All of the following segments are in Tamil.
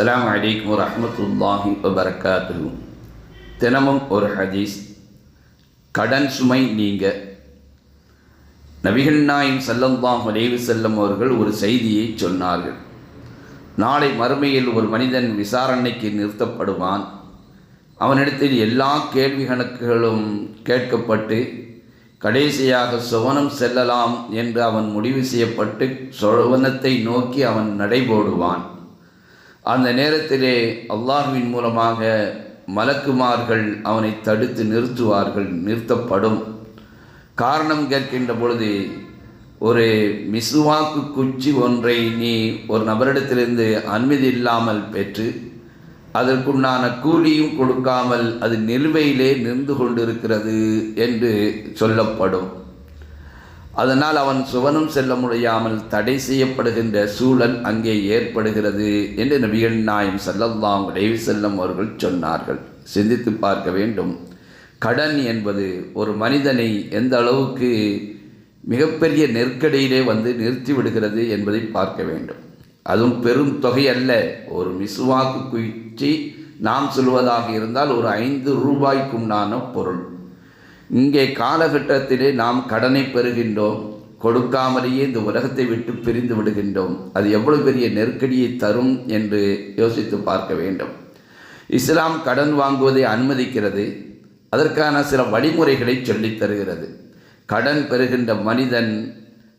அஸ்லாம் அலைக்கும் வரஹ்மத்துல்லாஹி வபரகாத்துஹு தினமும் ஒரு ஹதீஸ் கடன் சுமை நீங்க நபிகள் நாயம் ஸல்லல்லாஹு அலைஹி செல்லம் அவர்கள் ஒரு செய்தியை சொன்னார்கள் நாளை மறுமையில் ஒரு மனிதன் விசாரணைக்கு நிறுத்தப்படுவான் அவனிடத்தில் எல்லா கேள்வி கணக்குகளும் கேட்கப்பட்டு கடைசியாக சுவனம் செல்லலாம் என்று அவன் முடிவு செய்யப்பட்டு சுவனத்தை நோக்கி அவன் நடைபோடுவான் அந்த நேரத்திலே அல்லாஹுவின் மூலமாக மலக்குமார்கள் அவனை தடுத்து நிறுத்துவார்கள் நிறுத்தப்படும். காரணம் கேட்கின்ற பொழுது ஒரு மிசுவாக்கு குச்சி ஒன்றை நீ ஒரு நபரிடத்திலிருந்து அனுமதி இல்லாமல் பெற்று அதற்குண்டான கூலியும் கொடுக்காமல் அது நிலுவையிலே நின்று கொண்டிருக்கிறது என்று சொல்லப்படும். அதனால் அவன் சுவனம் செல்ல முடியாமல் தடை செய்யப்படுகின்ற சூழல் அங்கே ஏற்படுகிறது என்று நபிகள் நாயம் செல்லல்லாம் உதவி செல்லம் அவர்கள் சொன்னார்கள். சிந்தித்து பார்க்க வேண்டும். கடன் என்பது ஒரு மனிதனை எந்த அளவுக்கு மிகப்பெரிய நெருக்கடியிலே வந்து நிறுத்தி விடுகிறது என்பதை பார்க்க வேண்டும். அதுவும் பெரும் தொகை அல்ல. ஒரு மிசுவாக்கு குயிற்சி நாம் சொல்வதாக இருந்தால் ஒரு ஐந்து ரூபாய்க்குண்டான பொருள். இங்கே காலகட்டத்திலே நாம் கடனை பெறுகின்றோம் கொடுக்காமலேயே இந்த உலகத்தை விட்டு பிரிந்து விடுகின்றோம். அது எவ்வளவு பெரிய நெருக்கடியை தரும் என்று யோசித்து பார்க்க வேண்டும். இஸ்லாம் கடன் வாங்குவதை அனுமதிக்கிறது அதற்கான சில வழிமுறைகளை சொல்லித் தருகிறது. கடன் பெறுகின்ற மனிதன்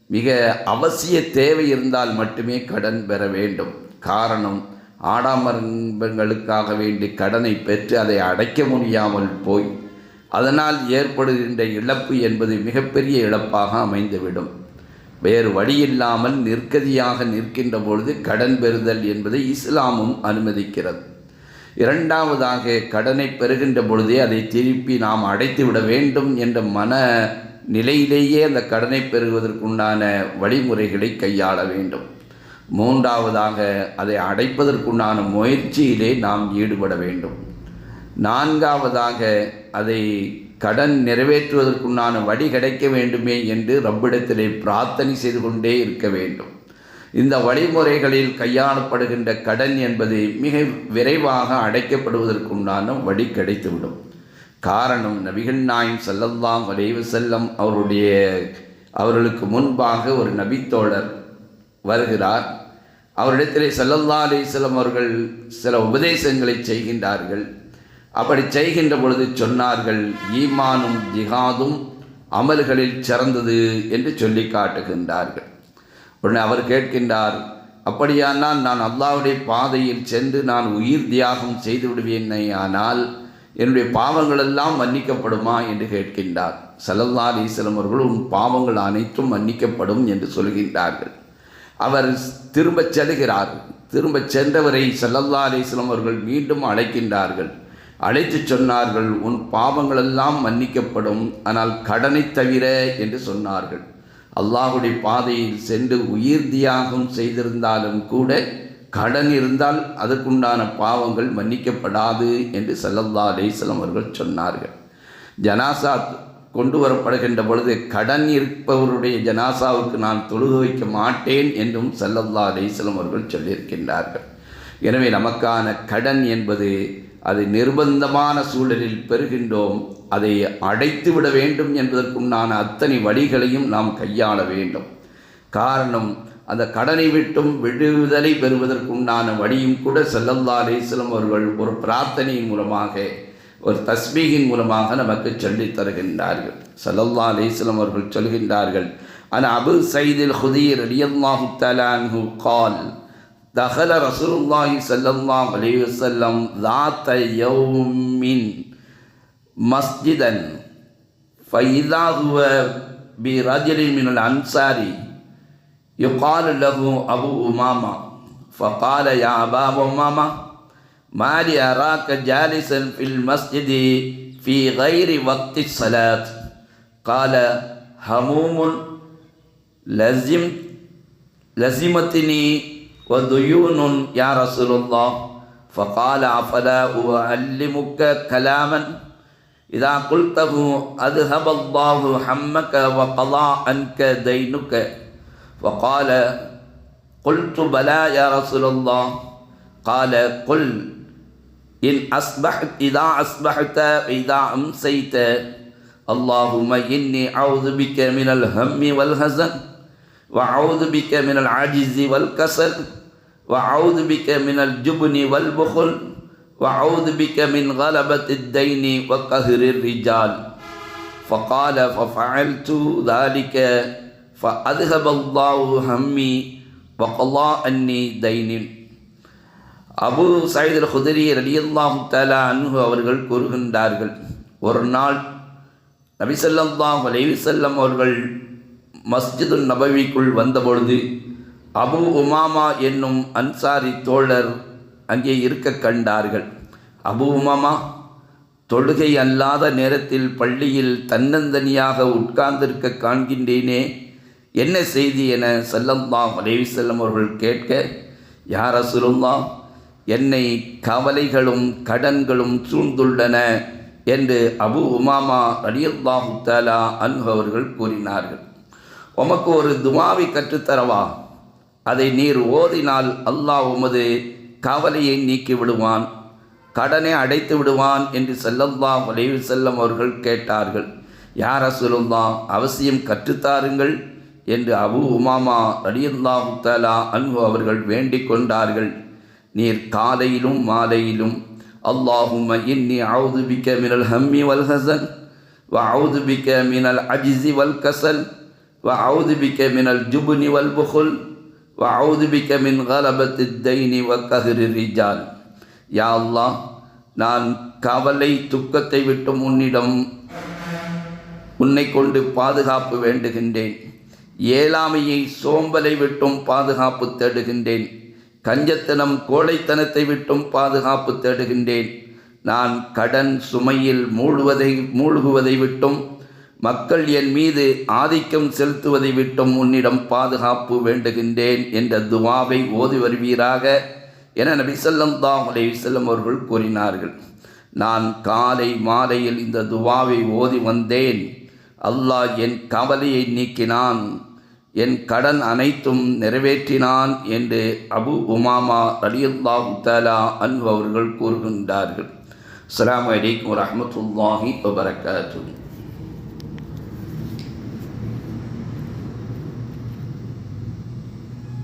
மிக அவசிய தேவை இருந்தால் மட்டுமே கடன் பெற வேண்டும். காரணம் ஆடாமரங்களுக்காக வேண்டி கடனை பெற்று அதை அடைக்க முடியாமல் போய் அதனால் ஏற்படுகின்ற இழப்பு என்பது மிகப்பெரிய இழப்பாக அமைந்துவிடும். வேறு வழியில்லாமல் நிற்கதியாக நிற்கின்ற பொழுது கடன் பெறுதல் என்பதை இஸ்லாமும் அனுமதிக்கிறது. இரண்டாவதாக கடனை பெறுகின்ற பொழுதே அதை திருப்பி நாம் அடைத்து விட வேண்டும் என்ற மன நிலையிலேயே அந்த கடனை பெறுவதற்குண்டான வழிமுறைகளை கையாள வேண்டும். மூன்றாவதாக அதை அடைப்பதற்குண்டான முயற்சியிலே நாம் ஈடுபட வேண்டும். நான்காவதாக அதை கடன் நிறைவேற்றுவதற்குண்டான வழி கிடைக்க வேண்டுமே என்று ரப்பிடத்திலே பிரார்த்தனை செய்து கொண்டே இருக்க வேண்டும். இந்த வழிமுறைகளில் கையாளப்படுகின்ற கடன் என்பது மிக விரைவாக அடைக்கப்படுவதற்குண்டான வழி கிடைத்துவிடும். காரணம் நபிகள் நாயம் செல்லல்லாம் வரைவு செல்லம் அவருடைய அவர்களுக்கு முன்பாக ஒரு நபித்தோழர் வருகிறார். அவரிடத்திலே செல்லல்லா அலிஸ்லம் அவர்கள் சில உபதேசங்களை செய்கின்றார்கள். அப்படி செய்கின்ற பொழுது சொன்னார்கள் ஈமானும் ஜிஹாதும் அமல்களில் சிறந்தது என்று சொல்லி காட்டுகின்றார்கள். உடனே அவர் கேட்கின்றார் அப்படியானால் நான் அல்லாவுடைய பாதையில் சென்று நான் உயிர் தியாகம் செய்து விடுவேனே ஆனால் என்னுடைய பாவங்களெல்லாம் மன்னிக்கப்படுமா? என்று கேட்கின்றார். சல்லல்லா அலிஸ்லம் அவர்கள் உன் பாவங்கள் அனைத்தும் மன்னிக்கப்படும் என்று சொல்கின்றார்கள். அவர் திரும்பச் செல்கிறார். திரும்பச் சென்றவரை சல்லல்லா அலிஸ்லம் அவர்கள் மீண்டும் அழைக்கின்றார்கள். அழைத்து சொன்னார்கள் உன் பாவங்களெல்லாம் மன்னிக்கப்படும் ஆனால் கடனை தவிர என்று சொன்னார்கள். அல்லாஹுடைய பாதையில் சென்று உயிர் தியாகம் செய்திருந்தாலும் கூட கடன் இருந்தால் அதற்குண்டான பாவங்கள் மன்னிக்கப்படாது என்று சல்லல்லா அலிஸ்லம் அவர்கள் சொன்னார்கள். ஜனாசா கொண்டு வரப்படுகின்ற பொழுது கடன் இருப்பவருடைய ஜனாசாவுக்கு நான் தொழுக வைக்க மாட்டேன் என்றும் சல்லல்லா அலிஸ்லம் அவர்கள் சொல்லியிருக்கின்றார்கள். எனவே நமக்கான கடன் என்பது அதை நிர்பந்தமான சூழலில் பெறுகின்றோம் அதை அடைத்து விட வேண்டும் என்பதற்குண்டான அத்தனை வழிகளையும் நாம் கையாள வேண்டும். காரணம் அந்த கடனை விட்டும் விடுதலை பெறுவதற்குண்டான வழியும் கூட செல்லல்லா அலிஸ்லம் அவர்கள் ஒரு பிரார்த்தனையின் மூலமாக ஒரு தஸ்மீகின் மூலமாக நமக்கு சொல்லித் தருகின்றார்கள். சல்லல்லா அலிஸ்லம் அவர்கள் சொல்கின்றார்கள் ஆனால் அபு சைதில் ஹுதீர் அலியல்லாஹு தலான்ஹு கால் دخل رسول الله صلى الله عليه وسلم ذات يوم مسجدا. فإذا هو برجل من الأنصار يقال له أبو أمامة. فقال يا أبا أمامة ما لي أراك جالسا في المسجد في غير وقت الصلاة. قال هموم لزم لزمتني وديون يا رسول الله فقال أفلا أعلمك كلاما إذا قلته أذهب الله همك وقضى عنك دينك وقال قلت بلى يا رسول الله قال قل إن أصبحت إذا أصبحت إذا أمسيت اللهم إني أعوذ بك من الهم والحزن وأعوذ بك من العجز والكسل وأعوذ بك من الجبن والبخل وأعوذ بك من غلبة الدين وقهر الرجال فقال ففعلت ذلك فأذهب الله همي وقضى عني ديني அபு சயீத் அல் குதிரி ரலியல்லாஹு தஆலா அன்ஹு அவர்கள் கூறுகின்றார்கள் ஒரு நாள் நபி ஸல்லல்லாஹு அலைஹி வஸல்லம் அவர்கள் மஸ்ஜிதுல் நபவிக்குள் வந்தபொழுது அபு உமாமா என்னும் அன்சாரி தோழர் அங்கே இருக்க கண்டார்கள். அபு உமாமா தொழுகை அல்லாத நேரத்தில் பள்ளியில் தன்னந்தனியாக உட்கார்ந்திருக்க காண்கின்றேனே என்ன செய்தி என செல்லம்மா அலைவி செல்லம் அவர்கள் கேட்க யார் அசுருல்லா என்னை கவலைகளும் கடன்களும் சூழ்ந்துள்ளன என்று அபு உமாமா அலியல்லாஹு தாலா அன்பு அவர்கள் கூறினார்கள். உமக்கு ஒரு துமாவை கற்றுத்தரவா? அதை நீர் ஓதினால் அல்லாஹ் உமது கவலையை நீக்கி விடுவான் கடனை அடைத்து விடுவான் என்று செல்லல்லா வலைவு செல்லம் அவர்கள் கேட்டார்கள். யார் அசுலுல்லா அவசியம் கற்றுத்தாருங்கள் என்று அபு உமாமா அலியல்லாஹு தலா அன்பு அவர்கள் வேண்டிக் கொண்டார்கள். நீர் காலையிலும் மாலையிலும் அல்லாஹும் இன்னி அவுது பிக்க மினல் ஹம்மி வல் ஹசன் வ அவுது பிக்க மினல் அஜிசி வல் கசல் வ அவுது பிக்க மினல் ஜுபுனி வல் புகுல் வ பிக்க மின் கலபத்து தைனி வ ரிஜால். யா நான் கவலை துக்கத்தை விட்டு உன்னிடம் உன்னை கொண்டு பாதுகாப்பு வேண்டுகின்றேன். ஏழாமையை சோம்பலை விட்டும் பாதுகாப்பு தேடுகின்றேன். கஞ்சத்தனம் கோழைத்தனத்தை விட்டும் பாதுகாப்பு தேடுகின்றேன். நான் கடன் சுமையில் மூழ்குவதை மூழ்குவதை விட்டும் மக்கள் என் மீது ஆதிக்கம் செலுத்துவதை விட்டும் உன்னிடம் பாதுகாப்பு வேண்டுகின்றேன் என்ற துவாவை ஓதி வருவீராக என நபி செல்லம் அலைஹி வஸல்லம் அவர்கள் கூறினார்கள். நான் காலை மாலையில் இந்த துவாவை ஓதி வந்தேன். அல்லாஹ் என் கவலையை நீக்கினான். என் கடன் அனைத்தும் நிறைவேற்றினான் என்று அபு உமாமா ரலியல்லாஹு தஆலா அன்பு அவர்கள் கூறுகின்றார்கள். அஸ்லாம் வலைக்கம் வரமத்துல்லாஹி வபரகாத்துஹு.